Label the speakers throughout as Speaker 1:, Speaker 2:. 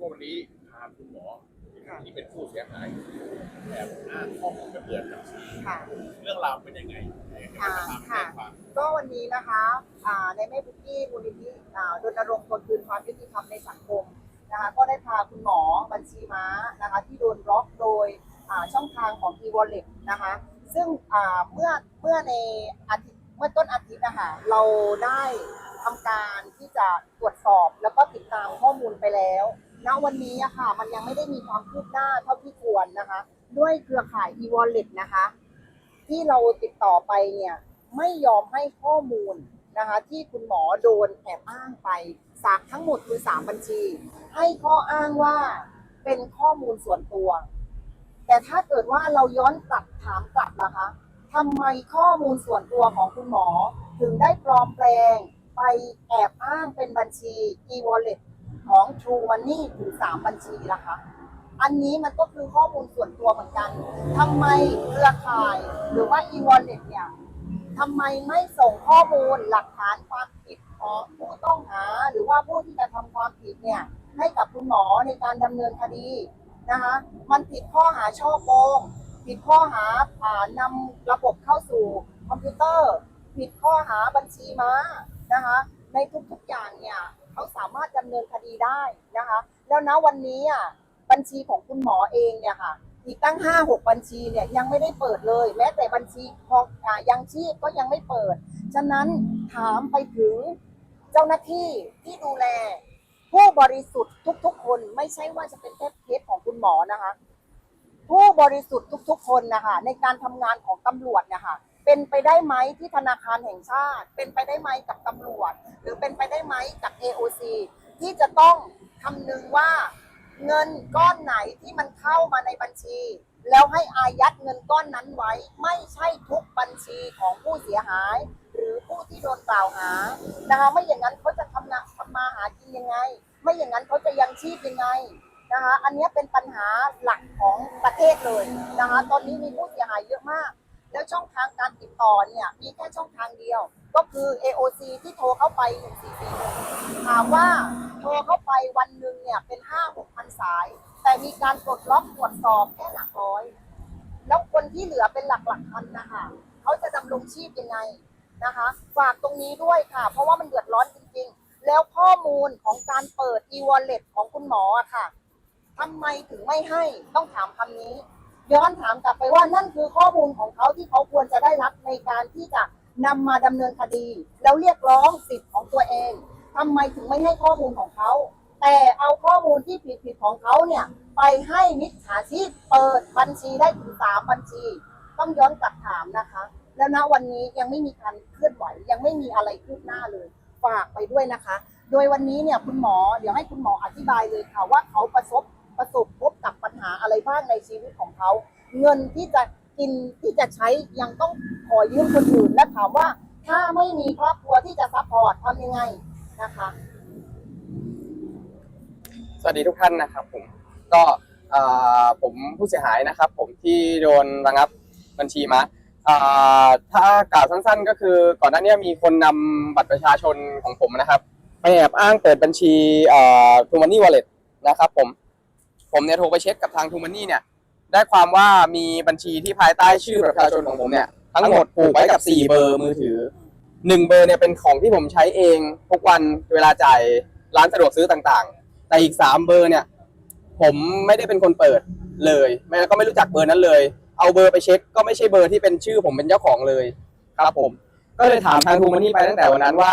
Speaker 1: ว่าวันนี้ทางคุณหมอที่เป็นผู้เสียหายแอบอ้างข้อมูลกับเดือนบัญชี
Speaker 2: ค่ะ
Speaker 1: เรื่องราวเป็นยังไงเดี๋ยว
Speaker 2: ค่ะ
Speaker 1: จะตาม
Speaker 2: ค่ะ
Speaker 1: ให้ฟัง
Speaker 2: ก็วันนี้นะคะอ่าในแม่บุกกี้มูลนิธิอ่ารณรงค์ทวงคืนความยุติธรรมในสังคมนะคะ ก็ได้พาคุณหมอบัญชีม้านะคะ ที่โดนบล็อกโดยอ่าช่องทางของ e-wallet นะคะ ซึ่งอ่าเมื่อเมื่อในอาทิตย์เมื่อต้นอาทิตย์นะคะเราได้ทำการที่จะตรวจสอบแล้วก็ติดตามข้อมูลไปแล้ว ณวันนี้อะค่ะ มันยังไม่ได้มีความคืบหน้าเท่าที่ควรนะคะ ด้วยเครือข่าย e-wallet นะคะ ที่เราติดต่อไปเนี่ย ไม่ยอมให้ข้อมูลนะคะ ที่คุณหมอโดนแอบอ้างไปสากทั้งหมดคือสามบัญชี ให้ข้ออ้างว่าเป็นข้อมูลส่วนตัว แต่ถ้าเกิดว่าเราย้อนกลับถามกลับนะคะทำไมข้อมูลส่วนตัวของคุณหมอ ถึงได้ปลอมแปลงไปแอบอ้างเป็นบัญชี e-wallet ของ True Money ถึง 3 บัญชีล่ะคะอันนี้มันก็คือข้อมูลส่วนตัวเหมือนกัน ทำไมเครือข่ายหรือว่า e-wallet เนี่ยทำไมไม่ส่งข้อมูลหลักฐานความผิดของผู้ต้องหา หรือว่าผู้ที่กระทำความผิดเนี่ยให้กับคุณหมอในการดำเนินคดีนะคะ มันผิดข้อหาช่อโกง ผิดข้อหาอ่านำระบบเข้าสู่คอมพิวเตอร์ ผิดข้อหาบัญชีม้านะคะ ในทุกๆอย่างเนี่ย เขาสามารถดำเนินคดีได้นะคะ แล้วนะวันนี้อะบัญชีของคุณหมอเองเนี่ยค่ะ อีกตั้งห้าหกบัญชีเนี่ยยังไม่ได้เปิดเลย แม้แต่บัญชีของอ่ายังชีพก็ยังไม่เปิด ฉะนั้นถามไปถึงเจ้าหน้าที่ที่ดูแล ผู้บริสุทธิ์ทุกๆ คนไม่ใช่ว่าจะเป็นแค่เคสของคุณหมอนะคะ ผู้บริสุทธิ์ทุกๆ คนนะคะในการทำงานของตำรวจนี่ยค่ะ เป็นไปได้ไหมที่ธนาคารแห่งชาติ เป็นไปได้ไหมกับตำรวจ หรือเป็นไปได้ไหมกับ AOC ที่จะต้องคำนึงว่าเงินก้อนไหนที่มันเข้ามาในบัญชี แล้วให้อายัดเงินก้อนนั้นไว้ ไม่ใช่ทุกบัญชีของผู้เสียหาย หรือผู้ที่โดนกล่าวหานะคะไม่อย่างนั้นเขาจะทำนาทำมาหากินยังไง ไม่อย่างนั้นเขาจะยังชีพยังไงนะคะอันนี้เป็นปัญหาหลักของประเทศเลยนะคะตอนนี้มีผู้เสียหายเยอะมาก แล้วช่องทางการติดต่อเนี่ยมีแค่ช่องทางเดียว ก็คือ AOC ที่โทรเข้าไป1441ถามว่าโทรเข้าไปวันหนึ่งเนี่ยเป็น 5 6พันสาย แต่มีการกดล็อกตรวจสอบแค่หลักร้อย แล้วคนที่เหลือเป็นหลักหลักพันนะคะเขาจะดำรงชีพยังไงนะคะฝากตรงนี้ด้วยค่ะ เพราะว่ามันเดือดร้อนจริงๆ แล้วข้อมูลของการเปิด e-wallet ของคุณหมออะค่ะทำไมถึงไม่ให้ต้องถามคำนี้ ย้อนถามกลับไปว่านั่นคือข้อมูลของเขาที่เขาควรจะได้รับในการที่จะนำมาดำเนินคดี แล้วเรียกร้องสิทธิ์ของตัวเองทำไมถึงไม่ให้ข้อมูลของเขา แต่เอาข้อมูลที่ผิดๆของเขาเนี่ยไปให้มิจฉาชีพเปิดบัญชีได้ถึงสามบัญชี ต้องย้อนกลับถามนะคะ แล้วณวันนี้ยังไม่มีการเคลื่อนไหวยังไม่มีอะไรคืบหน้าเลยฝากไปด้วยนะคะ โดยวันนี้เนี่ยคุณหมอเดี๋ยวให้คุณหมออธิบายเลยค่ะว่าเขาประสบ ประสบพบกับปัญหาอะไรบ้างในชีวิตของเขา เงินที่จะกินที่จะใช้ยังต้องขอยืมคนอื่นและถามว่าถ้าไม่มีครอบครัวที่จะซัพพอร์ตทำยังไงนะคะ
Speaker 3: สวัสดีทุกท่านนะครับผมก็ผมผู้เสียหายนะครับ ผมที่โดนระงับบัญชีมาถ้ากล่าวสั้นๆ ก็คือก่อนหน้านี้มีคนนำบัตรประชาชนของผมนะครับไปแอบอ้างเปิดบัญชีทูมันนี่วอลเล็ตนะครับผม ผมเนี่ยโทรไปเช็คกับทางทูมันนี่เนี่ย ได้ความว่ามีบัญชีที่ภายใต้ชื่อประชาชนของผมเนี่ย ทั้งหมดผูกไว้กับ 4 เบอร์มือถือ 1 เบอร์เนี่ยเป็นของที่ผมใช้เองทุกวันเวลาจ่ายร้านสะดวกซื้อต่างๆ แต่อีก 3 เบอร์เนี่ย ผมไม่ได้เป็นคนเปิดเลยแม้ก็ไม่รู้จักเบอร์นั้นเลย เอาเบอร์ไปเช็คก็ไม่ใช่เบอร์ที่เป็นชื่อผมเป็นเจ้าของเลยครับผม ก็เลยถามทางทูมันนี่ไปตั้งแต่วันนั้นว่า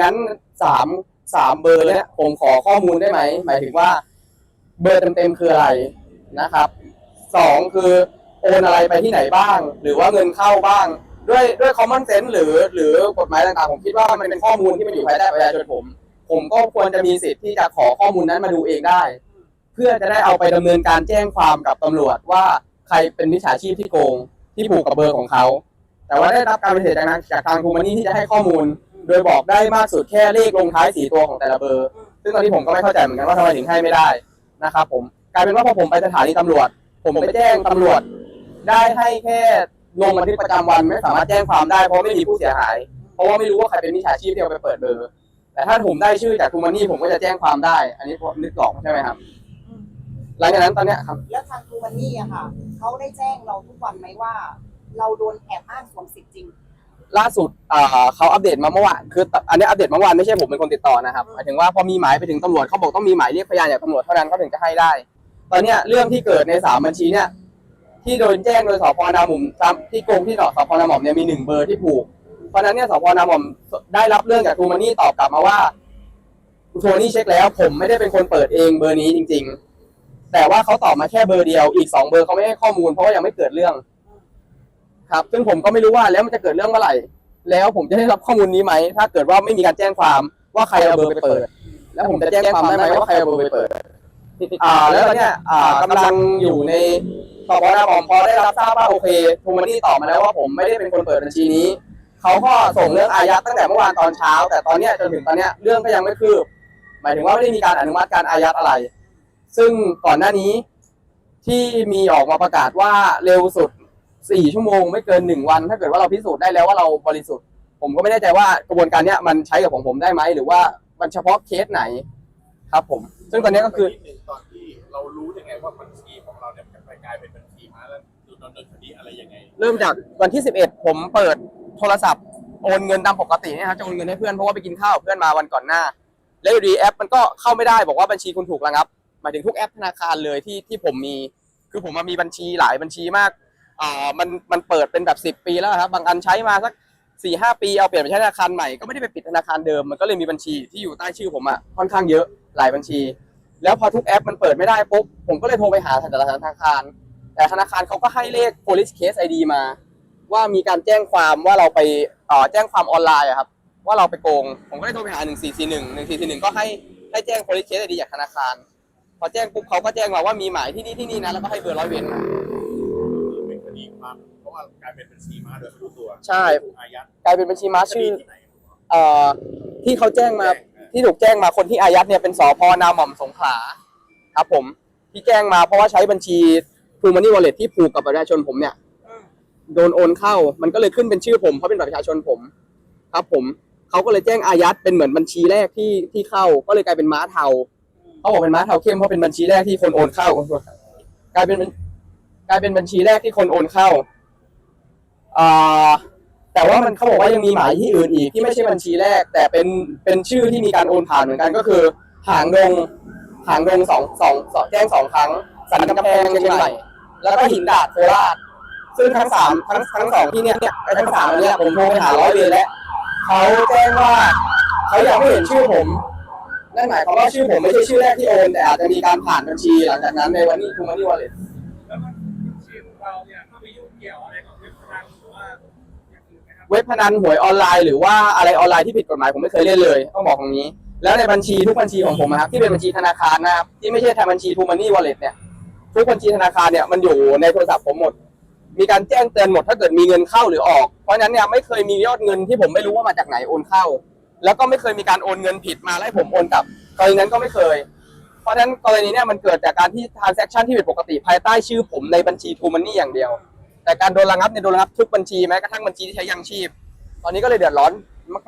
Speaker 3: งั้นสามสามเบอร์เนี่ยผมขอข้อมูลได้ไหมหมายถึงว่า เบอร์เต็มๆคืออะไรนะครับสองคือโอนอะไรไปที่ไหนบ้าง หรือว่าเงินเข้าบ้าง ด้วยด้วย common sense หรือ หรือกฎหมายต่างๆ ผมคิดว่ามันเป็นข้อมูลที่มันอยู่ภายใต้ประชาชนผม ผมก็ควรจะมีสิทธิ์ที่จะขอข้อมูลนั้นมาดูเองได้ เพื่อจะได้เอาไปดำเนินการแจ้งความกับตำรวจว่าใครเป็นมิจฉาชีพที่โกง ที่ผูกกับเบอร์ของเขา แต่ว่าได้รับการปฏิเสธจากทางจากทางทูมานี่ที่จะให้ข้อมูล โดยบอกได้มากสุดแค่เลขลงท้ายสี่ตัวของแต่ละเบอร์ ซึ่งตอนนี้ผมก็ไม่เข้าใจเหมือนกันว่าทำไมถึงให้ไม่ได้ นะครับผมกลายเป็นว่าพอผมไปสถานีตำรวจ ผมไปแจ้งตำรวจ ได้ให้แค่ลงบันทึกประจำวันไม่สามารถแจ้งความได้เพราะไม่มีผู้เสียหาย เพราะว่าไม่รู้ว่าใครเป็นมิจฉาชีพที่เอาไปเปิดเบอร์ แต่ถ้าผมได้ชื่อจากทูมานี่ผมก็จะแจ้งความได้ อันนี้ผมนึกออกใช่ไหมครับหลังจากนั้นตอนเนี้ยครับ
Speaker 2: แล้วทางทูมันนี่อะค่ะเขาได้แจ้งเราทุกวันไหมว่า เราโดนแอบอ้างสวมสิทธิ์จริง
Speaker 3: ล่าสุดอ่าเขาอัปเดตมาเมื่อวานคือ อันนี้อัปเดตเมื่อวานไม่ใช่ผมเป็นคนติดต่อนะครับหมายถึงว่าพอมีหมายไปถึงตำรวจเขาบอกต้องมีหมายเรียกพยานจากตำรวจเท่านั้นเขาถึงจะให้ได้ ตอนเนี้ยเรื่องที่เกิดในสามบัญชีเนี่ยที่โดนแจ้งโดยสพนาหมุมที่โกงที่หนอสพนาหม่อมเนี่ยมีหนึ่งเบอร์ที่ผูกเพราะฉะนั้นเนี่ยสพนาหม่อมได้รับเรื่องจากทูมานี่ตอบกลับมาว่าทูมานี่เช็คแล้วผมไม่ได้เป็นคนเปิดเองเบอร์นี้จริง ๆ แต่ว่าเขาตอบมาแค่เบอร์เดียวอีกสองเบอร์เขาไม่ให้ข้อมูลเพราะว่ายังไม่เกิดเรื่อง ครับซึ่งผมก็ไม่รู้ว่าแล้วมันจะเกิดเรื่องเมื่อไหร่ แล้วผมจะได้รับข้อมูลนี้ไหมถ้าเกิดว่าไม่มีการแจ้งความว่าใครเอาเบอร์ไปเปิด แล้วผมจะแจ้งความได้ไหมว่าใครเอาเบอร์ไปเปิดอ่าแล้วตอนเนี้ยอ่ากำลังอยู่ในสพนาผมพอได้รับทราบว่าโอเคทูมานี่ตอบมาแล้วว่าผมไม่ได้เป็นคนเปิดบัญชีนี้เขาก็ส่งเรื่องอายัดตั้งแต่เมื่อวานตอนเช้า แต่ตอนเนี้ยจนถึงตอนเนี้ยเรื่องก็ยังไม่คืบ หมายถึงว่าไม่ได้มีการอนุมัติการอายัดอะไร ซึ่งก่อนหน้านี้ที่มีออกมาประกาศว่าเร็วสุด สี่ชั่วโมงไม่เกินหนึ่งวัน ถ้าเกิดว่าเราพิสูจน์ได้แล้วว่าเราบริสุทธิ์ ผมก็ไม่แน่ใจว่ากระบวนการเนี้ยมันใช้กับของผมได้ไหมหรือว่ามันเฉพาะเคสไหนครับผม ซึ่งตอนเนี้ยก็คือ
Speaker 1: นิดนึงตอนที่เรารู้ยังไงว่าบัญชีของเราเนี่ยไปกลายเป็นบัญชีม้าแล้วดำเนินคดีอะไรยังไง
Speaker 3: เริ่มจากวันที่ 11 ผมเปิดโทรศัพท์โอนเงินตามปกติเนยครับจะโอนเงินให้เพื่อนเพราะว่าไปกินข้าวกับเพื่อนมาวันก่อนหน้า แล้วอยู่ดีแอปมันก็เข้าไม่ได้บอกว่าบัญชีคุณถูกระงับหมายถึงทุกแอปธนาคารเลยที่ที่ผมมี คือผมมามีบัญชีหลายบัญชีมาก อ่ามันมันเปิดเป็นแบบ 10 ปีแล้วครับ บางอันใช้มาสักสี่ห้าปีเอาเปลี่ยนไปใช้ธนาคารใหม่ก็ไม่ได้ไปปิดธนาคารเดิมมันก็เลยมีบัญชีที่อยู่ใต้ชื่อผมอะค่อนข้างเยอะหลายบัญชี แล้วพอทุกแอปมันเปิดไม่ได้ปุ๊บผมก็เลยโทรไปหาแต่ละธนาคาร แต่ธนาคารเขาก็ให้เลข police case ID มา ว่ามีการแจ้งความว่าเราไปเอ่อแจ้งความออนไลน์ครับว่าเราไปโกง ผมก็เลยโทรไปหา 1441 1441 ก็ให้ให้แจ้ง police case ID จากธนาคาร พอแจ้งปุ๊บเขาก็แจ้งมาว่ามีหมายที่นี่ที่นี่นะแล้วก็ให้เบอร์ร้อยเวรมา
Speaker 1: เป็นคดีความเพราะว่ากลายเป็นบัญชีม้าโดยไม่รู้ตัว
Speaker 3: ใช่
Speaker 1: ถูกอายัด
Speaker 3: กลายเป็นบัญชีม้า
Speaker 1: คดี
Speaker 3: ชื่อ
Speaker 1: ที่ไหน
Speaker 3: เอ่อที่เขาแจ้งมาที่ถูกแจ้งมาคนที่อายัดเนี่ยเป็นสพนาหม่อมสงขลาครับผมที่แจ้งมาเพราะว่าใช้บัญชี True Money Wallet ที่ผูกกับบัตรประชาชนผมเนี่ยโดนโอนเข้ามันก็เลยขึ้นเป็นชื่อผมเพราะเป็นบัตรประชาชนผม ครับผมเขาก็เลยแจ้งอายัดเป็นเหมือนบัญชีแรกที่ที่เข้า ก็เลยกลายเป็นม้าเทาเขาบอกเป็นม้าเทาเข้มเพราะเป็นบัญชีแรกที่คนโอนเข้ากลายเป็น กลายเป็นบัญชีแรกที่คนโอนเข้าอ่าแต่ว่ามันเขาบอกว่ายังมีหมายที่อื่นอีกที่ไม่ใช่บัญชีแรก แต่เป็นเป็นชื่อที่มีการโอนผ่านเหมือนกันก็คือ หางดงหางดงสองสองสองแจ้งสองครั้งสันกำแพงเชียงใหม่แล้วก็หินดาดโคราชซึ่งทั้งสามทั้งทั้งสองที่เนี่ยเนี่ยไอ้ทั้งสามอันเนี่ยผมโทรไปหาร้อยเวรแล้วเขาแจ้งว่าเขาอยากให้เห็นชื่อผมนั่นหมายความว่าชื่อผมไม่ใช่ชื่อแรกที่โอนแต่อาจจะมีการผ่านบัญชีหลังจากนั้นในวันนี้คูมานี่วอลเล็ต
Speaker 4: เว็บพนันหวยอ
Speaker 3: อนไลน์หรือว่าอะไรออนไลน์ที่ผิดกฎหมายผมไม่เคยเล่นเลยต้องบอกตรงนี้ แล้วในบัญชีทุกบัญชีของผมนะครับที่เป็นบัญชีธนาคารนะครับที่ไม่ใช่ทางบัญชีทูมันนี่วอลเล็ตเนี่ยทุกบัญชีธนาคารเนี่ยมันอยู่ในโทรศัพท์ผมหมด มีการแจ้งเตือนหมดถ้าเกิดมีเงินเข้าหรือออก เพราะฉะนั้นเนี่ยไม่เคยมียอดเงินที่ผมไม่รู้ว่ามาจากไหนโอนเข้า แล้วก็ไม่เคยมีการโอนเงินผิดมาแล้วให้ผมโอนกลับกรณีนั้นก็ไม่เคย เพราะฉะนั้นกรณีเนี่ยมันเกิดจากการที่ transaction ที่ผิดปกติภายใต้ชื่อผมในบัญชีทูมันนี่อย่างเดียว แต่การโดนระงับเนี่ยโดนระงับทุกบัญชีแม้กระทั่งบัญชีที่ใช้ยังชีพ ตอนนี้ก็เลยเดือดร้อน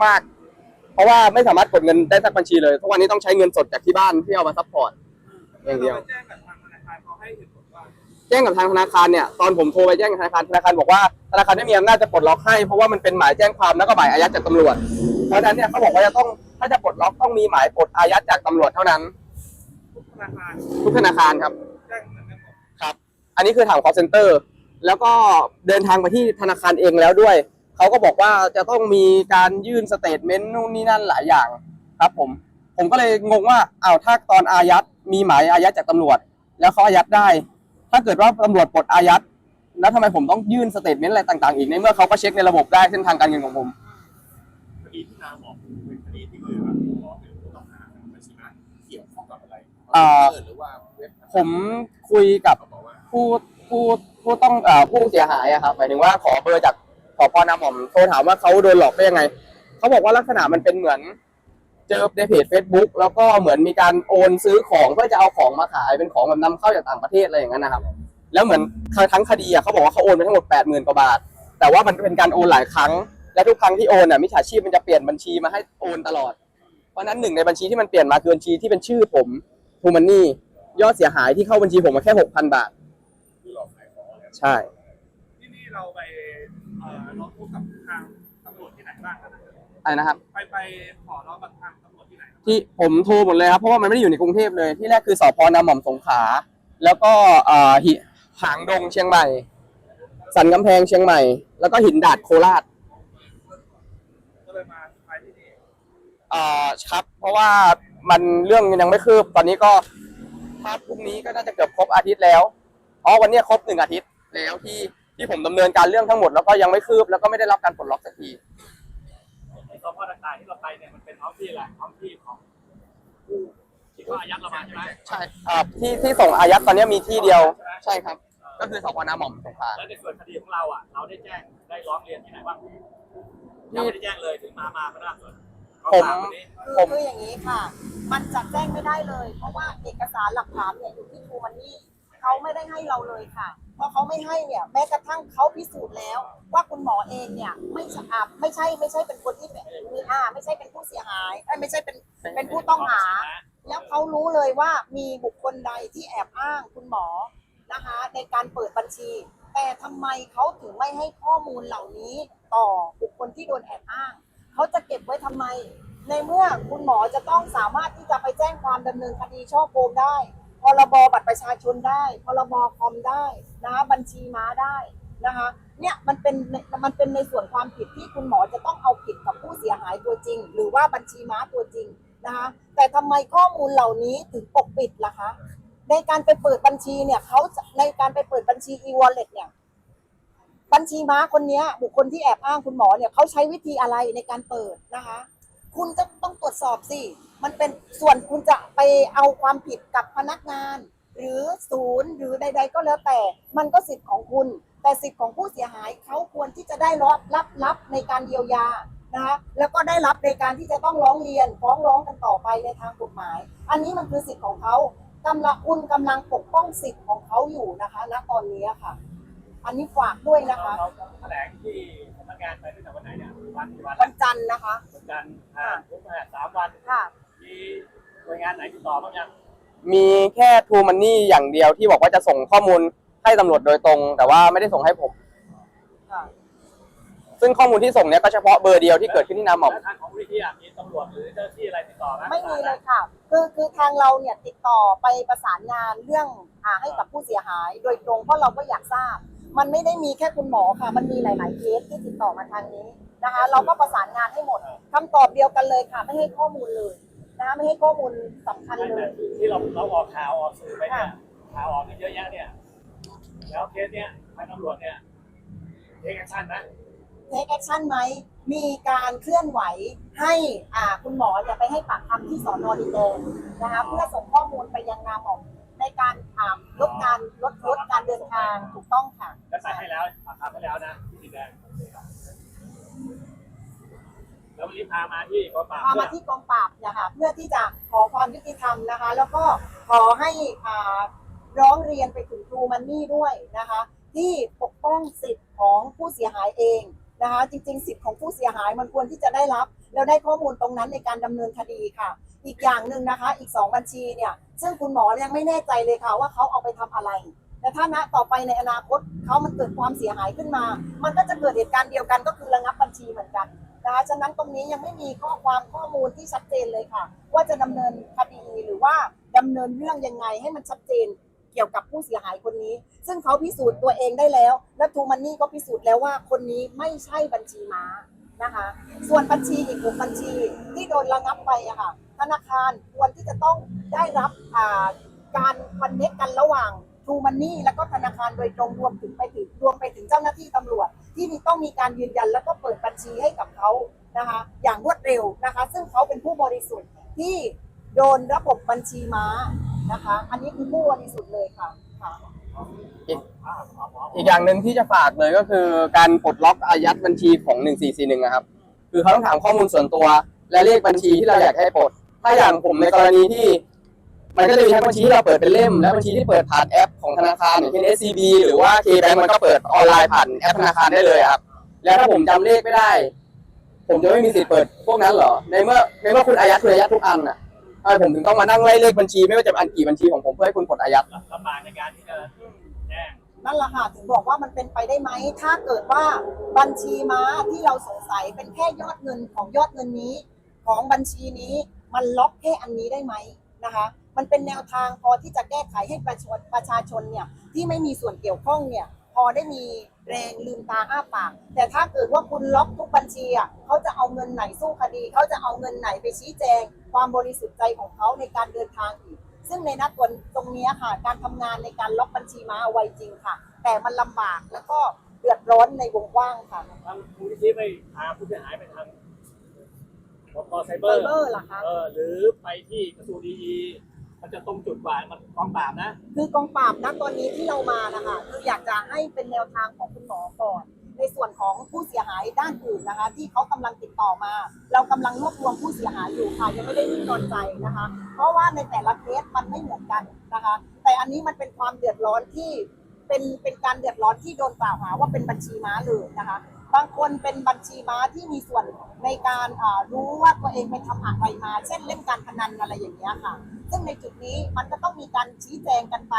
Speaker 3: มาก ๆ เพราะว่าไม่สามารถกดเงินได้สักบัญชีเลยทุกวันนี้ต้องใช้เงินสดจากที่บ้านที่เอามาซัพพอร์ตอย่างเดียว
Speaker 4: ราไปแจ้งกับทางธนาคารเขาให้เหตุผลว่า
Speaker 3: แจ้งกับทางธนาคารเนี่ยตอนผมโทรไปแจ้งกับธนาคารธนาคารบอกว่าธนาคารไม่มีอำนาจจะปลดล็อกให้เพราะว่ามันเป็นหมายแจ้งความแล้วก็หมายอายัดจากตำรวจ เพราะฉะนั้นเนี่ยเขาบอกว่าจะต้องถ้าจะปลดล็อกต้องมีหมายปลดอายัดจากตำรวจเท่านั้น
Speaker 4: ทุกธนาคาร
Speaker 3: ทุกธนาคารครับ
Speaker 4: แจ้งเหมือนกันหมด
Speaker 3: ครับ อันนี้คือถาม call center แล้วก็เดินทางไปที่ธนาคารเองแล้วด้วย เขาก็บอกว่าจะต้องมีการยื่นสเตทเมนต์นู่นนี่นั่นหลายอย่างครับผม ผมก็เลยงงว่าอ้าวถ้าตอนอายัดมีหมายอายัดจากตำรวจ แล้วเขาอายัดได้ ถ้าเกิดว่าตำรวจปลดอายัด แล้วทำไมผมต้องยื่นสเตทเมนต์อะไรต่าง ๆ อีกในเมื่อเขาก็เช็คในระบบได้เส้นทางการเงินของผม
Speaker 1: คดีที่นาบอกเป็นคดีที่คือแบบหมอเป็นผู้ต้องหาบัญชีม้าเกี่ยวข้องกับอะไร
Speaker 3: อ่า
Speaker 1: หรือว่าเว็บ
Speaker 3: ผมคุยกับ
Speaker 1: เขาบอกว่า
Speaker 3: ผู้ผู้ ผู้ต้องเอ่อผู้เสียหายอะครับหมายถึงว่าขอเบอร์จากสพอนาหม่อมโทรถามว่าเขาโดนหลอกได้ยังไงเขาบอกว่าลักษณะมันเป็นเหมือน เจอในเพจ Facebook แล้วก็เหมือนมีการโอนซื้อของเพื่อจะเอาของมาขายเป็นของแบบนำเข้าจากต่างประเทศอะไรอย่างนั้นนะครับ แล้วเหมือนทั้งคดีอะเขาบอกว่าเขาโอนไปทั้งหมดแปดหมื่นกว่าบาท แต่ว่ามันเป็นการโอนหลายครั้ง และทุกครั้งที่โอนอะมิจฉาชีพมันจะเปลี่ยนบัญชีมาให้โอนตลอด เพราะฉะนั้นหนึ่งในบัญชีที่มันเปลี่ยนมาคือบัญชีที่เป็นชื่อผมทูมันนี่ยอดเสียหายที่เข้าบัญชีผมมาแค่หกพันบาท ใช่
Speaker 4: ที่นี่เราไปเอ่อร้องทุกข์กับทางตำรวจที่ไหนบ้างครับ
Speaker 3: อะไรนะครับ
Speaker 4: ไปไปขอร้องกับทางตำรวจที่ไหนครับ
Speaker 3: ที่ผมโทรหมดเลยครับเพราะว่ามันไม่ได้อยู่ในกรุงเทพเลยที่แรกคือสพนาหม่อมสงขลาแล้วก็เอ่อหิหางดงเชียงใหม่ สันกำแพงเชียงใหม่ แล้วก็หินดาดโคราช
Speaker 4: ก็เลยมาไปที่นี่
Speaker 3: เอ่อครับ เพราะว่ามันเรื่องยังไม่คืบตอนนี้ก็ถ้าพรุ่งนี้ก็น่าจะเกือบครบอาทิตย์แล้วอ๋อวันเนี้ยครบหนึ่งอาทิตย์ แล้วที่ที่ผมดำเนินการเรื่องทั้งหมดแล้วก็ยังไม่คืบแล้วก็ไม่ได้รับการปลดล็อกสักที
Speaker 4: ไอ้สพต่างๆที่เราไปเนี่ยมันเป็นท้องที่แหละท้องที่ของผู้ที่เขาอายัดเรามาใช่ไหม
Speaker 3: ใช่อ่าที่ที่ส่งอายัดตอนนี้มีที่เดียวใช่ครับ ก็คือสพนาหม่อมสงขลา
Speaker 4: แล้วในส่วนคดีของเราอะเราได้แจ้งได้ร้องเรียนที่ไหนบ้างยังไม่ได้แจ้งเลยถึงมามาพนักงานสวนกอง
Speaker 3: ผม
Speaker 4: ปราบวันนี้
Speaker 2: คือ
Speaker 3: ผม
Speaker 2: คืออย่างนี้ค่ะ มันจัดแจ้งไม่ได้เลย เพราะว่าเอกสารหลักฐานเนี่ยอยู่ที่ทูมันนี่ เขาไม่ได้ให้เราเลยค่ะ เพราะเขาไม่ให้เนี่ยแม้กระทั่งเขาพิสูจน์แล้ว ว่าคุณหมอเองเนี่ยไม่ใช่อะไม่ใช่ไม่ใช่เป็นคนที่เป็นมีอ่าไม่ใช่เป็นผู้เสียหายไม่ใช่เป็นเป็นผู้ต้องหา แล้วเขารู้เลยว่ามีบุคคลใดที่แอบอ้างคุณหมอนะคะในการเปิดบัญชี แต่ทำไมเขาถึงไม่ให้ข้อมูลเหล่านี้ต่อบุคคลที่โดนแอบอ้างเขาจะเก็บไว้ทำไม ในเมื่อคุณหมอจะต้องสามารถที่จะไปแจ้งความดำเนินคดีช่อโกงได้ รบบัตรประชาชนได้พรบคอมได้นะคะบัญชีม้าได้นะคะเนี่ยมันเป็นมันเป็นในส่วนความผิดที่คุณหมอจะต้องเอาผิดกับผู้เสียหายตัวจริง หรือว่าบัญชีม้าตัวจริงนะคะแต่ทำไมข้อมูลเหล่านี้ถึงปกปิดล่ะคะในการไปเปิดบัญชีเนี่ยเขาในการไปเปิดบัญชี e-wallet เนี่ยบัญชีม้าคนนี้บุคคลที่แอบอ้างคุณหมอเนี่ยเขาใช้วิธีอะไรในการเปิดนะคะ คุณจะต้องตรวจสอบสิ มันเป็นส่วนคุณจะไปเอาความผิดกับพนักงาน หรือศูนย์หรือใด ๆ ก็แล้วแต่ มันก็สิทธิ์ของคุณ แต่สิทธิ์ของผู้เสียหายเขาควรที่จะได้รับรับรับในการเยียวยานะคะแล้วก็ได้รับในการที่จะต้องร้องเรียนฟ้องร้องกันต่อไปในทางกฎหมาย อันนี้มันคือสิทธิ์ของเขากำลังคุณกำลังปกป้องสิทธิ์ของเขาอยู่นะคะณตอนนี้ค่ะ อันนี้ฝากด้วยนะคะ
Speaker 4: เราแถลงที่สำนักงานไปตั้งแต่วันไหนเนี่ยวันกี่วัน
Speaker 2: วันจันทร์นะคะ
Speaker 4: วันจันทร์อ่าทุกวันสามวัน
Speaker 2: ค่ะ
Speaker 4: มีหน่วยงานไหนติดต่อบ้างยัง
Speaker 3: มีแค่ทูมันนี่อย่างเดียวที่บอกว่าจะส่งข้อมูลให้ตำรวจโดยตรง แต่ว่าไม่ได้ส่งให้ผม
Speaker 2: ค่ะ
Speaker 3: ซึ่งข้อมูลที่ส่งเนี้ยก็เฉพาะเบอร์เดียวที่เกิดขึ้นที่นาหม่อม
Speaker 4: แล้วทางของวิทยามีตำรวจหรือเจ้าหน้าที่อะไรติดต่อไหม
Speaker 2: ไม่มีเลยค่ะ คือคือทางเราเนี่ยติดต่อไปประสานงานเรื่องอ่าให้กับผู้เสียหาย โดยตรงเพราะเราก็อยากทราบ มันไม่ได้มีแค่คุณหมอค่ะ มันมีหลาย ๆเคสที่ติดต่อมาทางนี้นะคะ เราก็ประสานงานให้หมดคำตอบเดียวกันเลยค่ะ ไม่ให้ข้อมูลเลย นะคะไม่ให้ข้อมูลสำคัญ
Speaker 4: ไม่
Speaker 2: เล
Speaker 4: แต่
Speaker 2: ย
Speaker 4: ที่เราเราออกข่าวออกสื่อไปเนี่ย
Speaker 2: ค่ะ
Speaker 4: ข่าวออกนี่เยอะแยะเนี่ย แล้วเคสเนี้ยทางตำรวจเนี่ยเทคแอคชั่นนะ
Speaker 2: เทคแอคชั่นไหม มีการเคลื่อนไหวให้อ่าคุณหมอเนี่ยไปให้ปากคำที่สอนอดินแดงนะคะเพื่อส่งข้อมูลไปยังนาหมอมในการอ่าลดการลดลดการเดินทางถูกต้องค่ะ
Speaker 4: แล้วไปให้แล้วปากคำให้แล้วนะที่ดินแดง แล้ววันนี้พามาที่กองปราบ
Speaker 2: พามาที่กองปราบนะคะเพื่อที่จะขอความยุติธรรมนะคะ แล้วก็ขอให้อ่าร้องเรียนไปถึงครูมันนี่ด้วยนะคะ ที่ปกป้องสิทธิ์ของผู้เสียหายเองนะคะ จริง ๆ สิทธิ์ของผู้เสียหายมันควรที่จะได้รับ แล้วได้ข้อมูลตรงนั้นในการดำเนินคดีค่ะ อีกอย่างหนึ่งนะคะ อีกสองบัญชีเนี่ย ซึ่งคุณหมอยังไม่แน่ใจเลยค่ะว่าเขาเอาไปทำอะไรแต่ถ้าณต่อไปในอนาคตเขามันเกิดความเสียหายขึ้นมา มันก็จะเกิดเหตุการณ์เดียวกันก็คือระงับบัญชีเหมือนกัน นะคะฉะนั้นตรงนี้ยังไม่มีข้อความข้อมูลที่ชัดเจนเลยค่ะ ว่าจะดำเนินคดีหรือว่าดำเนินเรื่องยังไงให้มันชัดเจนเกี่ยวกับผู้เสียหายคนนี้ ซึ่งเขาพิสูจน์ตัวเองได้แล้ว และทูมันนี่ก็พิสูจน์แล้วว่าคนนี้ไม่ใช่บัญชีม้านะคะ ส่วนบัญชีอีกหกบัญชีที่โดนระงับไปอะค่ะ ธนาคารควรที่จะต้องได้รับการคอนเนคกันระหว่างทูมันนี่แล้วก็ธนาคารโดยตรงรวมถึงไปถึงรวมไปถึงเจ้าหน้าที่ตำรวจ ที่มีต้องมีการยืนยันแล้วก็เปิดบัญชีให้กับเขานะคะอย่างรวดเร็วนะคะ ซึ่งเขาเป็นผู้บริสุทธิ์ที่โดนระบบบัญชีม้านะคะ อันนี้คือผู้บริสุทธิ์เลยค่ะค่ะ
Speaker 3: อีกอย่างหนึ่งที่จะฝากเลยก็คือการปลดล็อกอายัดบัญชีของ 1441นะครับ คือเขาต้องถามข้อมูลส่วนตัว และเลขบัญชีที่เราอยากให้ปลด ถ้าอย่างผมในกรณีที่ มันก็จะมีทั้งบัญชีที่เราเปิดเป็นเล่ม และบัญชีที่เปิดผ่านแอปของธนาคารอย่างเช่น SCB หรือว่า KBank มันก็เปิดออนไลน์ผ่านแอปธนาคารได้เลยครับ แล้วถ้าผมจำเลขไม่ได้ ผมจะไม่มีสิทธิ์เปิดพวกนั้นเหรอ ในเมื่อในเมื่อคุณอายัดคุณอายัดทุกอันอะทำไมผมถึงต้องมานั่งไล่เลขบัญชีไม่ว่าจะเป็นอันกี่บัญชีของผมเพื่อให้คุณปลดอายัด
Speaker 4: ลำบากในการที่จะแจ้ง
Speaker 2: นั่นแหละค่ะถึงบอกว่ามันเป็นไปได้ไหม ถ้าเกิดว่าบัญชีม้าที่เราสงสัยเป็นแค่ยอดเงินของยอดเงินนี้ ของบัญชีนี้มันล็อกแค่อันนี้ได้ไหมนะคะ มันเป็นแนวทางพอที่จะแก้ไขให้ประชาชนประชาชนเนี่ยที่ไม่มีส่วนเกี่ยวข้องเนี่ยพอได้มีแรงลืมตาอ้าปาก แต่ถ้าเกิดว่าคุณล็อกทุกบัญชีอะเขาจะเอาเงินไหนสู้คดี เขาจะเอาเงินไหนไปชี้แจง ความบริสุทธิ์ใจของเขาในการเดินทางอีก ซึ่งในนัดตรงตรงเนี้ยค่ะ การทำงานในการล็อกบัญชีม้าเอาไว้จริงค่ะ แต่มันลำบากแล้วก็เดือดร้อนในวงกว้างค่ะ
Speaker 4: ทางมูลนิธิไปพาผู้เสียหายไปทางปปไซเบ
Speaker 2: ไฟ
Speaker 4: อร์
Speaker 2: เบอร์ล่ะคะ
Speaker 4: เออหรือไปที่กระทรวงดี มันจะตรงจุดกว่ามันกองปราบนะ
Speaker 2: คือกองปราบนะตอนนี้ที่เรามานะคะคืออยากจะให้เป็นแนวทางของคุณหมอก่อน ในส่วนของผู้เสียหายด้านอื่นนะคะ ที่เขากำลังติดต่อมา เรากำลังรวบรวมผู้เสียหายอยู่ค่ะยังไม่ได้นิ่งนอนใจนะคะ เพราะว่าในแต่ละเคสมันไม่เหมือนกันนะคะ แต่อันนี้มันเป็นความเดือดร้อนที่เป็นเป็นการเดือดร้อนที่โดนกล่าวหาว่าเป็นบัญชีม้าเลยนะคะบางคนเป็นบัญชีม้าที่มีส่วนในการรู้ว่าตัวเองไปทำอะไรมา เช่นเล่นการพนันอะไรอย่างเงี้ยค่ะ ซึ่งในจุดนี้มันก็ต้องมีการชี้แจงกันไป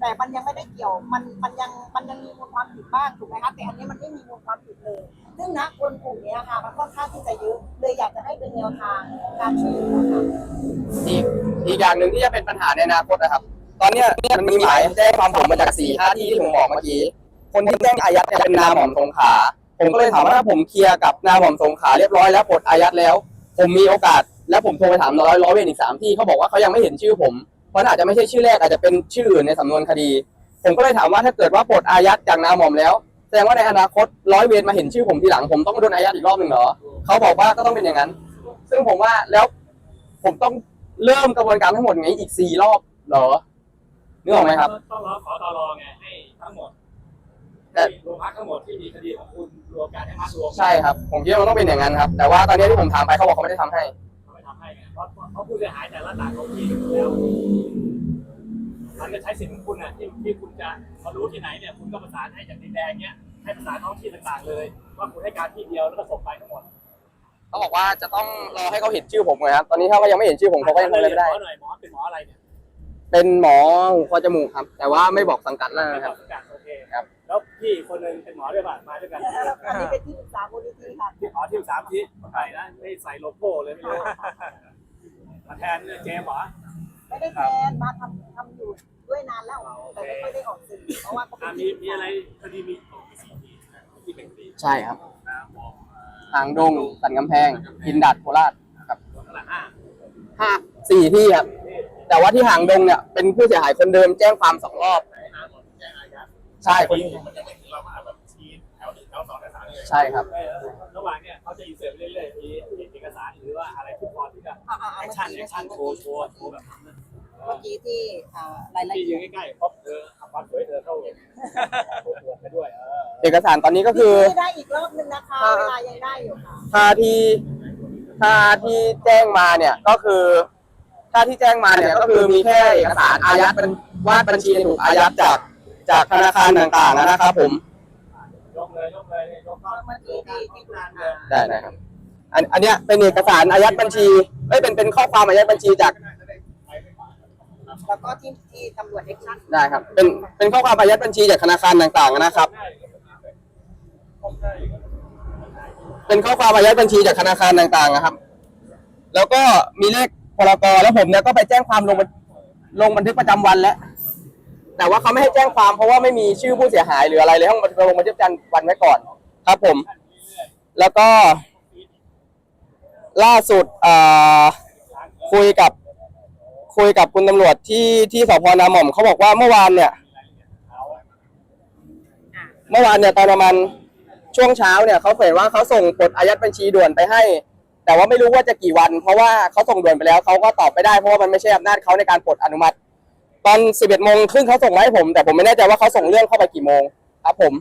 Speaker 2: แต่มันยังไม่ได้เกี่ยว มันมันยังมันยังมีมูลความผิดบ้างถูกไหมคะแต่อันนี้มันไม่มีมูลความผิดเลยซึ่งนะคนกลุ่มนี้ค่ะมันค่อนข้างที่จะเยอะเลยอยากจะให้เป็นแนวทางการช่วยเหลือค่ะ
Speaker 3: อีกอีกอย่างหนึ่งที่จะเป็นปัญหาในอนาคตนะครับ ตอนเนี้ยมันมีหมายแจ้งความผมมาจากสี่ห้าที่ที่ผมบอกเมื่อกี้คนที่แจ้งอายัดเนี่ยเป็นนามหม่อมสงขา ผมก็เลยถามว่าถ้าผมเคลียร์กับนามหม่อมสงขาเรียบร้อยแล้วปลดอายัดแล้ว ผมมีโอกาส แล้วผมโทรไปถามร้อยร้อยเวรอีกสามที่เขาบอกว่าเขายังไม่เห็นชื่อผมเพราะอาจจะไม่ใช่ชื่อแรกอาจจะเป็นชื่ออื่นในสำนวนคดี ผมก็เลยถามว่าถ้าเกิดว่าปลดอายัดจากนามหม่อมแล้วแสดงว่าในอนาคตร้อยเวรมาเห็นชื่อผมทีหลังผมต้องโดนอายัดอีกรอบหนึ่งเหรอเขาบอกว่าก็ต้องเป็นอย่างนั้น ซึ่งผมว่าแล้วผมต้องเริ่มกระบวนการทั้งหมดอย่างนี้อีกสี่รอบเหรอนึกออกไหมครับ
Speaker 4: ต้องรอขอตรอไงให้ทั้งหมด
Speaker 3: แต่
Speaker 4: รวมพักทั้งหมดที่มีคดีของคุณรวมกันให้มารวม
Speaker 3: ใช่ครับ ผมคิดว่ามันต้องเป็นอย่างนั้นครับ แต่ว่าตอนนี้ที่ผมถามไปเขาบอกเขาไม่ได้ทำให้
Speaker 4: เขาไม่ทำให้ไง เพราะเพราะผู้เสียหายแต่ละต่างของที่อยู่แล้วมันก็ใช้สิทธิ์ของคุณน่ะที่ที่คุณจะมารู้ที่ไหนเนี่ยคุณก็ประสานให้จากดินแดงเนี้ยให้ประสานท้องที่ต่างๆเลย ว่าคุณให้การที่เดียวแล้วก็ส่งไปทั้งหมด
Speaker 3: เขาบอกว่าจะต้องรอให้เขาเห็นชื่อผมไงครับ ตอนนี้ถ้าเขายังไม่เห็นชื่อผมเขาก็ยังทำอะไรไม่ได้
Speaker 4: หมอหน่อยหมอเป็นหมออะไรเนี่ย
Speaker 3: เป็นหมอหูคอจมูกครับ แต่ว่าไม่บอกสังกัดแล้ว
Speaker 4: ไม่
Speaker 3: นะครับ
Speaker 4: ทำสังกัดโอเค
Speaker 3: ครับ
Speaker 4: แล้วพี่คนหนึ่งเป็นหมอด้วยป่ะมาด้วยกัน
Speaker 2: อันนี้เป็นที่ปรึกษามูลนิธิค่ะ
Speaker 4: ที่หมอที่สามที่ใส่นะไม่ใส่โลโก้เลยไม่รู้ มาแทนเจมส์เหรอ
Speaker 2: ไม่ได้แทนมาทำทำอยู่ด้วยนานแล้ว แต่ไม่ค่อยได้ออกสื่อเพราะว่าเขาเป็
Speaker 4: อะ
Speaker 2: น
Speaker 4: มีมีอะไรคดีมีมีสี่ที่ที่เป็นคดี
Speaker 3: ใช่ครับ
Speaker 4: นะบอก
Speaker 3: หางดงสันกำแพงกินดัดโคราชครับ
Speaker 4: รวมทั้งหมดห้า
Speaker 3: ห้าสี่ที่ครับ แต่ว่าที่หางดงเนี่ยเป็นผู้เสียหายคนเดิมแจ้งความสองรอบ
Speaker 1: ในนามของแจ้งอายัด
Speaker 3: ใช่คน
Speaker 1: ที่มันยังไม่
Speaker 3: ใช่ครับ
Speaker 4: เออระหว่างเนี่ยเขาจะอินเสิร์ตไปเรื่อยๆมีเอกสารหรือว่าอะไรที่พอที่จะ
Speaker 2: อ่าอ่า
Speaker 4: แอ
Speaker 2: เมื่
Speaker 4: ค
Speaker 2: อ
Speaker 4: ชั่น
Speaker 2: กี้
Speaker 4: แอคชั่นโชว์โชว์โชว์แบบนั้นนะ
Speaker 2: เมื่อกี้ที่อ่ารายละ
Speaker 4: ที่
Speaker 2: เอี
Speaker 4: ยื
Speaker 2: ย
Speaker 4: น
Speaker 2: ด
Speaker 4: ใกล้ๆเพราะเธอขับความสวยเธอเข้าตัวตัวไปด้วยเออ
Speaker 3: เอกสารตอนนี้ก็คือ
Speaker 2: พี่ได้อีกรอบนึงนะคะเวลายังได้อยู่ค่ะ
Speaker 3: ถ้าที่ถ้าที่แจ้งมาเนี่ยก็คือถ้าที่แจ้งมาเนี่ยก็คือมีแค่เอกสารอายัดเป็นว่าบัญชีถูกอายัดจากจากธนาคารต่างๆนะครับผม
Speaker 4: ยก เลยยกเลยยกเข้า
Speaker 2: เมื่อกี้ที่ที่คุณอ่า
Speaker 3: ได้นะครับ อันอันเนี้ยเป็นเอกสารอายัดบัญชีไม่เป็นเป็นข้อความอายัดบัญชีจาก
Speaker 2: แล้วก็ที่ที่ตำรวจเอ็กชั่น
Speaker 3: ได้ครับ เป็นเป็นข้อความอายัดบัญชีจากธนาคารต่างๆนะครับ เป็นข้อความอายัดบัญชีจากธนาคารต่างๆนะครับ แล้วก็มีเลขพรกแล้วผมเนี่ยก็ไปแจ้งความลงบันลงบันทึกประจำวันแล้ว แต่ว่าเขาไม่ให้แจ้งความเพราะว่าไม่มีชื่อผู้เสียหายหรืออะไรเลยต้องลงบันทึกประจำวันไว้ก่อน ครับผม แล้วก็ ล่าสุดคุยกับ คุยกับคุณตำรวจที่ที่สพนาหม่อมเขาบอกว่าเมื่อวานเนี่ย เมื่อวานเนี่ยตอนประมาณช่วงเช้าเนี่ยเขาเผยว่าเขาส่งปลดอายัดบัญชีด่วนไปให้ แต่ว่าไม่รู้ว่าจะกี่วัน เพราะว่าเขาส่งด่วนไปแล้วเขาก็ตอบไม่ได้เพราะว่ามันไม่ใช่อำนาจเขาในการปลดอนุมัติ ตอน 11โมงครึ่งเขาส่งมาให้ผม แต่ผมไม่แน่ใจว่าเขาส่งเรื่องเข้าไปกี่โมงครับผม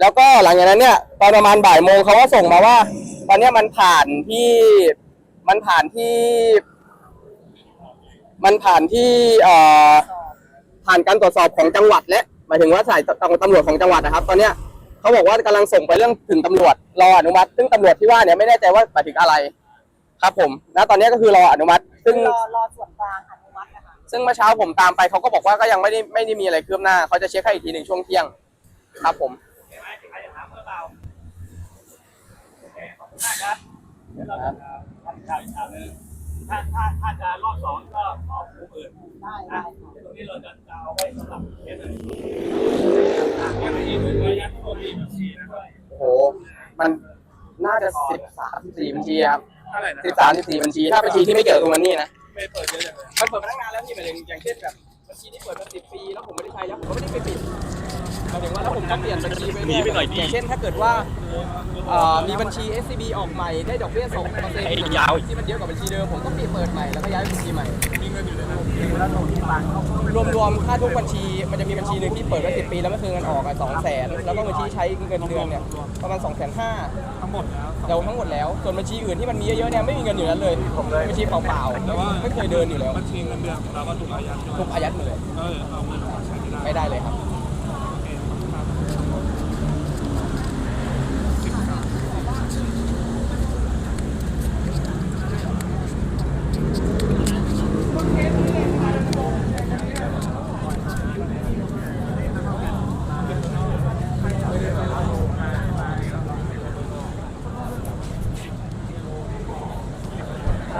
Speaker 3: แล้วก็หลังจากนั้นเนี่ยตอนประมาณบ่ายโมงเขาก็ส่งมาว่า ตอนเนี้ยมันผ่านที่มันผ่านที่ มันผ่านที่เอ่อผ่านการตรวจสอบของจังหวัดและหมายถึงว่าสายตำตำรวจของจังหวัดนะครับ ตอนเนี้ยเขาบอกว่ากำลังส่งไปเรื่องถึงตำรวจรออนุมัติ ซึ่งตำรวจที่ว่าเนี่ยไม่แน่ใจว่าหมายถึงอะไร ครับผม ณตอนนี้ก็คือรออนุมัติ ซึ่ง
Speaker 2: รอรอส่วนกลางอนุ
Speaker 3: ซึ่งเมื่อเช้าผมตามไปเขาก็บอกว่าก็ยังไม่ได้ไม่ได้มีอะไรคืบหน้าเขาจะเช็คให้อีกทีหนึ่งช่วงเที่ยง ครับผม
Speaker 4: เห็นไหมใครจะถามเพิ่มเปล่าโอเคขอบคุณมากครับเดี๋ยวเราจะทำข่าวอีกข่าวหนึงถ้าถ้าถ้าจะรอบสองก็ขอผู้อื่น
Speaker 2: ได้
Speaker 4: นะ
Speaker 2: ได้ค่ะ
Speaker 4: ตรงนี้เราจะจะเอาไว้สำหรับเคสอื่นเคสอื่นเลยยังตัวมีบัญชีนะครับ
Speaker 3: โอ้โหมันน่าจะสิบสามสิบสี่บัญชีครับ
Speaker 1: เท่าไหร่นะ
Speaker 3: สิบสามสิบสี่บัญชี ถ้าบัญชีที่ไม่เกี่ยวกับตรงมันนี่นะ
Speaker 1: ไม่เปิดเยอะจังเลย
Speaker 3: มันเปิดมาตั้งนานแล้วนี่หมายถึงอย่างเช่นแบบบัญชีที่เปิดมาสิบปี แล้วผมไม่ได้ใช้แล้วผมก็ไม่ได้ไปปิดายถึงว่าถ้าผมจะเปลี่ยนบัญชีไปเรื่อยอย่างเช่นถ้าเกิดว่าเอ่อมีบัญชี SCB ออกใหม่ได้ดอกเบี้ยสองเปอร์เซ็นต์ที่มันเยอะกว่าบัญชีเดิมผมก็เปลี่ยนเปิดใหม่แล้วก็ย้ายบัญชีใหม่รวมรวมค่าทุกบัญชีมันจะมีบัญชีหนึ่งที่เปิดไว้สิบปีแล้วไม่คืนเงินออกอะสองแสนแล้วก็บัญชีใช้เงินเดือนเนี่ยประมาณสองแสนห้าทั้งหมดแล้วทั้งหมดแล้วส่วนบัญชีอื่นที่มันมีเยอะๆเนี่ยไม่มีเงินอยู่นั้นเลยบัญชีเปล่าๆไม่ไม่เคยเดินอยู่แล้ว
Speaker 5: บัญชีเงินเดือนของเราก็ถูกอายัด
Speaker 3: ถูกอายัดหมดเลย
Speaker 5: ก็เลยเอาเงินออกใช้ไม่ได้
Speaker 3: ไม่ได้เลยครับ
Speaker 1: เ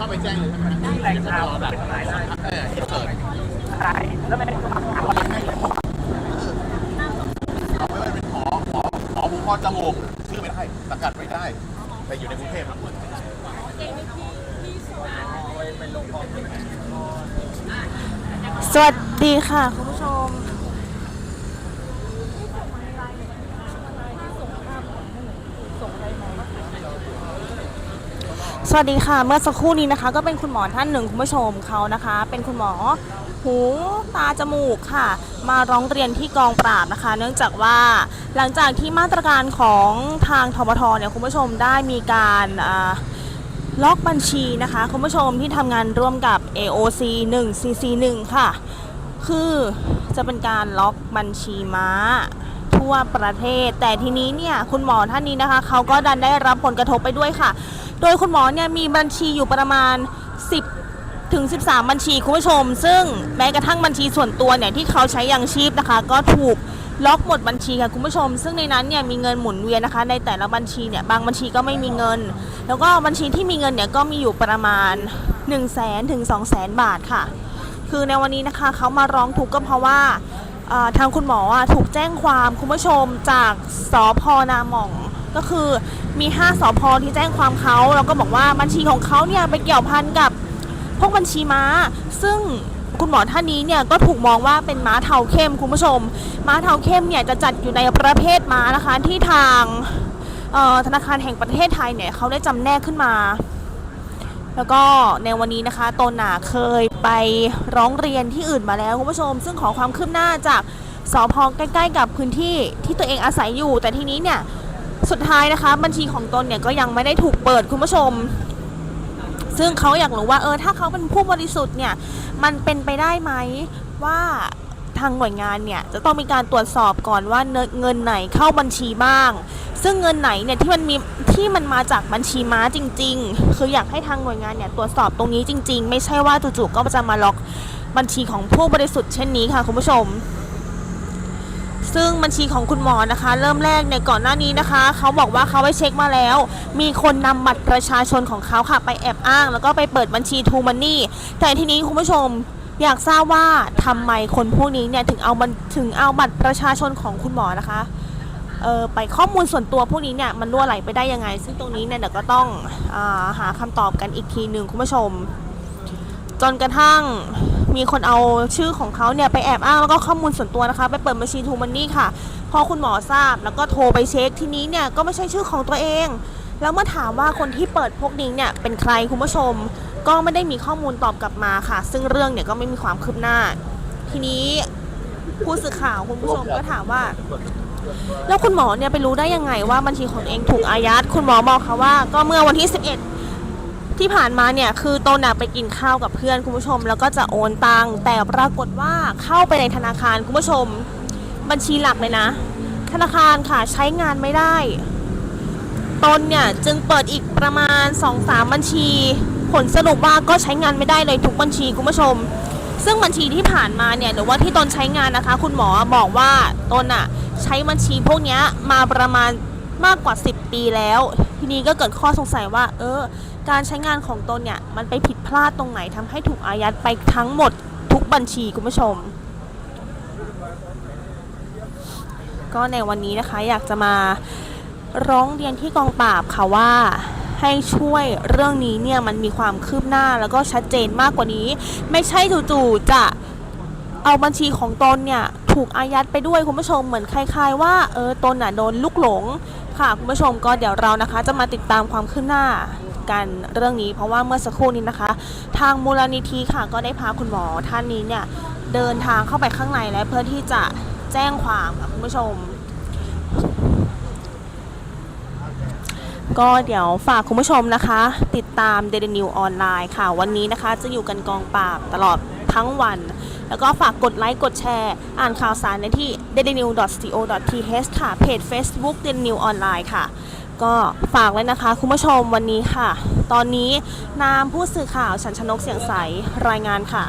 Speaker 1: ข้าไปแจ้งเลยใช่ไหมแหล่งข่าวแบบเออที่เปิดแล้วไม่ได้เอาไว้เป็นหมอหมอหมอบุคคลจมูกชื่อไม่ได้สังกัดไม่ได้ แต่อยู่ในกรุงเทพนะ
Speaker 6: สวัสดีค่ะ คุณผู้ชม สวัสดีค่ะเมื่อสักครู่นี้นะคะ ก็เป็นคุณหมอท่านหนึ่งคุณผู้ชมเขานะคะ เป็นคุณหมอหูตาจมูกค่ะ มาร้องเรียนที่กองปราบนะคะ เนื่องจากว่าหลังจากที่มาตรการของทางทบทเนี่ยคุณผู้ชมได้มีการล็อกบัญชีนะคะ คุณผู้ชมที่ทำงานร่วมกับ AOC 1 CC 1ค่ะ คือจะเป็นการล็อกบัญชีม้า ทั่วประเทศ แต่ทีนี้เนี่ยคุณหมอท่านนี้นะคะเขาก็ดันได้รับผลกระทบไปด้วยค่ะ โดยคุณหมอเนี่ยมีบัญชีอยู่ประมาณ 10ถึง 13 บัญชีคุณผู้ชม ซึ่งแม้กระทั่งบัญชีส่วนตัวเนี่ยที่เขาใช้ยังชีพนะคะ ก็ถูกล็อกหมดบัญชีค่ะคุณผู้ชม ซึ่งในนั้นเนี่ยมีเงินหมุนเวียนนะคะ ในแต่ละบัญชีเนี่ยบางบัญชีก็ไม่มีเงิน แล้วก็บัญชีที่มีเงินเนี่ยก็มีอยู่ประมาณ 1 0 0 0 0แสนถึง2 0 0 0 0 0 บาทค่ะ คือในวันนี้นะคะเขามาร้องทุกข์ก็เพราะว่า ทางคุณหมอถูกแจ้งความคุณผู้ชมจากสพนาหม่อง ก็คือมี5สพที่แจ้งความเขาแล้วก็บอกว่าบัญชีของเขาเนี่ยไปเกี่ยวพันกับพวกบัญชีม้า ซึ่งคุณหมอท่านนี้เนี่ยก็ถูกมองว่าเป็นม้าเทาเข้มคุณผู้ชม ม้าเทาเข้มเนี่ยจะจัดอยู่ในประเภทม้านะคะที่ทางธนาคารแห่งประเทศไทยเนี่ยเขาได้จำแนกขึ้นมา แล้วก็ในวันนี้นะคะตนน่ะเคยไปร้องเรียนที่อื่นมาแล้วคุณผู้ชม ซึ่งขอความคืบหน้าจากสพใกล้ ๆ กับพื้นที่ที่ตัวเองอาศัยอยู่ แต่ทีนี้เนี่ยสุดท้ายนะคะบัญชีของตนเนี่ยก็ยังไม่ได้ถูกเปิดคุณผู้ชม ซึ่งเขาอยากรู้ว่าเออถ้าเขาเป็นผู้บริสุทธิ์เนี่ยมันเป็นไปได้ไหมว่า ทางหน่วยงานเนี่ยจะต้องมีการตรวจสอบก่อนว่าเงินไหนเข้าบัญชีบ้าง ซึ่งเงินไหนเนี่ยที่มันมีที่มันมาจากบัญชีม้าจริง ๆ คืออยากให้ทางหน่วยงานเนี่ยตรวจสอบตรงนี้จริง ๆ ไม่ใช่ว่าจู่ๆก็จะมาล็อกบัญชีของผู้บริสุทธิ์เช่นนี้ค่ะคุณผู้ชม ซึ่งบัญชีของคุณหมอนะคะ เริ่มแรกเนี่ยก่อนหน้านี้นะคะ เขาบอกว่าเขาไปเช็คมาแล้ว มีคนนำบัตรประชาชนของเขาค่ะไปแอบอ้าง แล้วก็ไปเปิดบัญชีทูมันนี่แต่ทีนี้คุณผู้ชม อยากทราบว่าทำไมคนพวกนี้เนี่ยถึงเอาบันถึงเอาบัตรประชาชนของคุณหมอนะคะเออไปข้อมูลส่วนตัวพวกนี้เนี่ยมันรั่วไหลไปได้ยังไง ซึ่งตรงนี้เนี่ยเดี๋ยวก็ต้องอาหาคำตอบกันอีกทีหนึ่งคุณผู้ชม จนกระทั่งมีคนเอาชื่อของเขาเนี่ยไปแอบอ้างแล้วก็ข้อมูลส่วนตัวนะคะ ไปเปิดบัญชีทูมันนี่ค่ะ พอคุณหมอทราบแล้วก็โทรไปเช็คทีนี้เนี่ยก็ไม่ใช่ชื่อของตัวเอง แล้วเมื่อถามว่าคนที่เปิดพวกนี้เนี่ยเป็นใครคุณผู้ชม ก็ไม่ได้มีข้อมูลตอบกลับมาค่ะ ซึ่งเรื่องเนี่ยก็ไม่มีความคืบหน้า ทีนี้ผู้สื่อข่าวคุณผู้ชมก็ถามว่า แล้วคุณหมอเนี่ยไปรู้ได้ยังไงว่าบัญชีของเองถูกอายัดคุณหมอบอกค่ะว่า ก็เมื่อวันที่ 11 ที่ผ่านมาเนี่ยคือตนน่ะไปกินข้าวกับเพื่อนคุณผู้ชม แล้วก็จะโอนตังค์แต่ปรากฏว่าเข้าไปในธนาคารคุณผู้ชม บัญชีหลักเลยนะ ธนาคารค่ะใช้งานไม่ได้ตนเนี่ยจึงเปิดอีกประมาณ 2-3 บัญชี ลสรุปว่าก็ใช้งานไม่ได้เลยทุกบัญชีคุณผู้ชม ซึ่งบัญชีที่ผ่านมาเนี่ยหรือว่าที่ตนใช้งานนะคะ คุณหมอบอกว่าตนอะใช้บัญชีพวกนี้มาประมาณมากกว่า 10 ปีแล้ว ทีนี้ก็เกิดข้อสงสัยว่า เออ การใช้งานของตนเนี่ยมันไปผิดพลาดตรงไหนทำให้ถูกอายัดไปทั้งหมดทุกบัญชีคุณผู้ชม ก็ในวันนี้นะคะอยากจะมาร้องเรียนที่กองปราบค่ะว่า ให้ช่วยเรื่องนี้เนี่ยมันมีความคืบหน้าแล้วก็ชัดเจนมากกว่านี้ ไม่ใช่จู่ๆจะเอาบัญชีของตนเนี่ยถูกอายัดไปด้วยคุณผู้ชมเหมือนคล้ายๆ ว่าเออตนน่ะโดนลุกหลงค่ะคุณผู้ชมก็เดี๋ยวเรานะคะจะมาติดตามความคืบหน้ากันเรื่องนี้ เพราะว่าเมื่อสักครู่นี้นะคะ ทางมูลนิธิค่ะก็ได้พาคุณหมอท่านนี้เนี่ยเดินทางเข้าไปข้างในและเพื่อที่จะแจ้งความค่ะคุณผู้ชม ก็เดี๋ยวฝากคุณผู้ชมนะคะ ติดตาม Daily New ออนไลน์ค่ะ วันนี้นะคะจะอยู่กันกองปราบตลอดทั้งวัน แล้วก็ฝากกดไลค์กดแชร์ อ่านข่าวสารในที่ dailynew.co.th ค่ะ เพจ Facebook Daily New ออนไลน์ค่ะ ก็ฝากเลยนะคะ คุณผู้ชมวันนี้ค่ะ ตอนนี้นามผู้สื่อข่าวชันชนกเสียงใสรายงานค่ะ